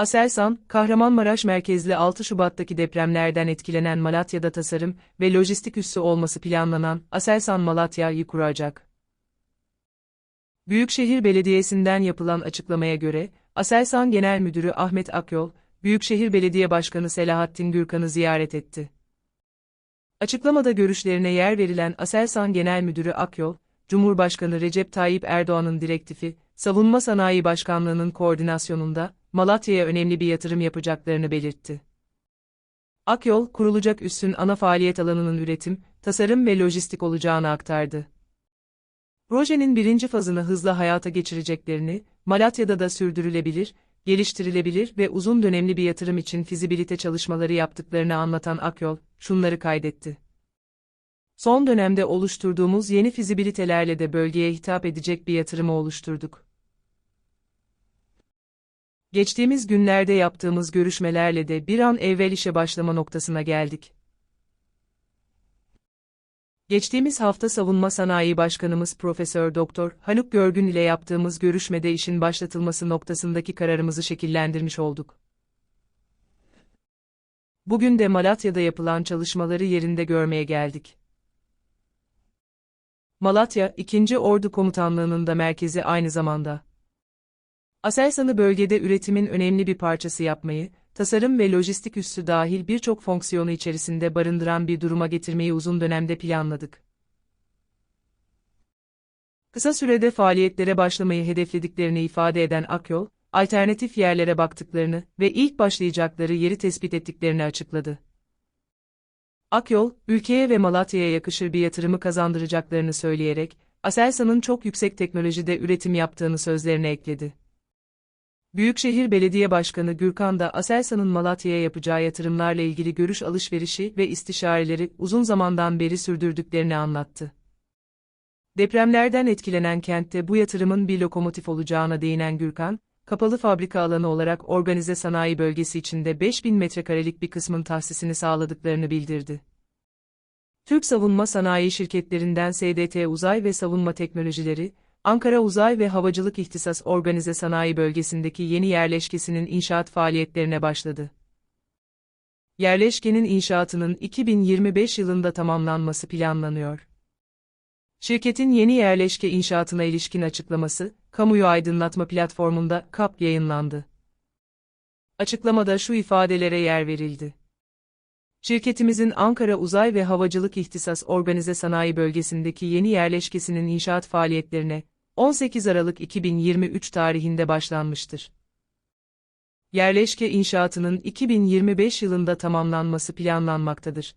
Aselsan, Kahramanmaraş merkezli 6 Şubat'taki depremlerden etkilenen Malatya'da tasarım ve lojistik üssü olması planlanan Aselsan Malatya'yı kuracak. Büyükşehir Belediyesi'nden yapılan açıklamaya göre, Aselsan Genel Müdürü Ahmet Akyol, Büyükşehir Belediye Başkanı Selahattin Gürkan'ı ziyaret etti. Açıklamada görüşlerine yer verilen Aselsan Genel Müdürü Akyol, Cumhurbaşkanı Recep Tayyip Erdoğan'ın direktifi, Savunma Sanayi Başkanlığı'nın koordinasyonunda, Malatya'ya önemli bir yatırım yapacaklarını belirtti. Akyol, kurulacak üssün ana faaliyet alanının üretim, tasarım ve lojistik olacağını aktardı. Projenin birinci fazını hızla hayata geçireceklerini, Malatya'da da sürdürülebilir, geliştirilebilir ve uzun dönemli bir yatırım için fizibilite çalışmaları yaptıklarını anlatan Akyol, şunları kaydetti. Son dönemde oluşturduğumuz yeni fizibilitelerle de bölgeye hitap edecek bir yatırımı oluşturduk. Geçtiğimiz günlerde yaptığımız görüşmelerle de bir an evvel işe başlama noktasına geldik. Geçtiğimiz hafta Savunma Sanayi Başkanımız Profesör Doktor Haluk Görgün ile yaptığımız görüşmede işin başlatılması noktasındaki kararımızı şekillendirmiş olduk. Bugün de Malatya'da yapılan çalışmaları yerinde görmeye geldik. Malatya, 2. Ordu Komutanlığı'nın da merkezi aynı zamanda. Aselsan'ı bölgede üretimin önemli bir parçası yapmayı, tasarım ve lojistik üssü dahil birçok fonksiyonu içerisinde barındıran bir duruma getirmeyi uzun dönemde planladık. Kısa sürede faaliyetlere başlamayı hedeflediklerini ifade eden Akyol, alternatif yerlere baktıklarını ve ilk başlayacakları yeri tespit ettiklerini açıkladı. Akyol, ülkeye ve Malatya'ya yakışır bir yatırımı kazandıracaklarını söyleyerek, Aselsan'ın çok yüksek teknolojide üretim yaptığını sözlerine ekledi. Büyükşehir Belediye Başkanı Gürkan da Aselsan'ın Malatya'ya yapacağı yatırımlarla ilgili görüş alışverişi ve istişareleri uzun zamandan beri sürdürdüklerini anlattı. Depremlerden etkilenen kentte bu yatırımın bir lokomotif olacağına değinen Gürkan, kapalı fabrika alanı olarak organize sanayi bölgesi içinde 5000 metrekarelik bir kısmın tahsisini sağladıklarını bildirdi. Türk savunma sanayi şirketlerinden SDT Uzay ve Savunma Teknolojileri, Ankara Uzay ve Havacılık İhtisas Organize Sanayi Bölgesi'ndeki yeni yerleşkesinin inşaat faaliyetlerine başladı. Yerleşkenin inşaatının 2025 yılında tamamlanması planlanıyor. Şirketin yeni yerleşke inşaatına ilişkin açıklaması, kamuyu aydınlatma platformunda KAP yayınlandı. Açıklamada şu ifadelere yer verildi. Şirketimizin Ankara Uzay ve Havacılık İhtisas Organize Sanayi Bölgesi'ndeki yeni yerleşkesinin inşaat faaliyetlerine 18 Aralık 2023 tarihinde başlanmıştır. Yerleşke inşaatının 2025 yılında tamamlanması planlanmaktadır.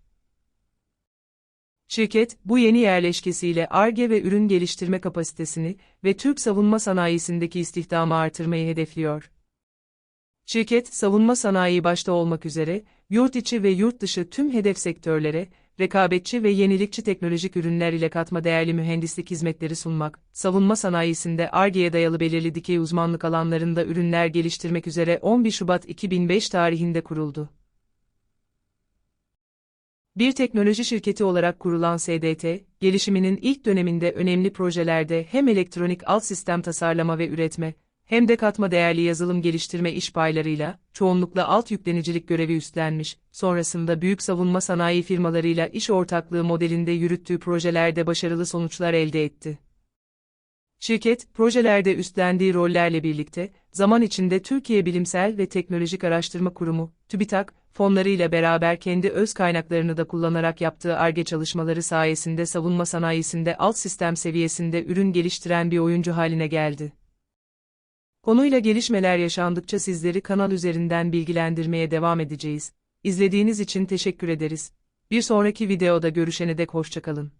Şirket, bu yeni yerleşkesiyle ARGE ve ürün geliştirme kapasitesini ve Türk savunma sanayisindeki istihdamı artırmayı hedefliyor. Şirket, savunma sanayi başta olmak üzere, yurt içi ve yurt dışı tüm hedef sektörlere, rekabetçi ve yenilikçi teknolojik ürünler ile katma değerli mühendislik hizmetleri sunmak, savunma sanayisinde ARGE'ye dayalı belirli dikey uzmanlık alanlarında ürünler geliştirmek üzere 11 Şubat 2005 tarihinde kuruldu. Bir teknoloji şirketi olarak kurulan SDT, gelişiminin ilk döneminde önemli projelerde hem elektronik alt sistem tasarlama ve üretme, hem de katma değerli yazılım geliştirme iş paylarıyla, çoğunlukla alt yüklenicilik görevi üstlenmiş, sonrasında büyük savunma sanayi firmalarıyla iş ortaklığı modelinde yürüttüğü projelerde başarılı sonuçlar elde etti. Şirket, projelerde üstlendiği rollerle birlikte, zaman içinde Türkiye Bilimsel ve Teknolojik Araştırma Kurumu, TÜBİTAK, fonlarıyla beraber kendi öz kaynaklarını da kullanarak yaptığı ARGE çalışmaları sayesinde savunma sanayisinde alt sistem seviyesinde ürün geliştiren bir oyuncu haline geldi. Konuyla gelişmeler yaşandıkça sizleri kanal üzerinden bilgilendirmeye devam edeceğiz. İzlediğiniz için teşekkür ederiz. Bir sonraki videoda görüşene dek hoşçakalın.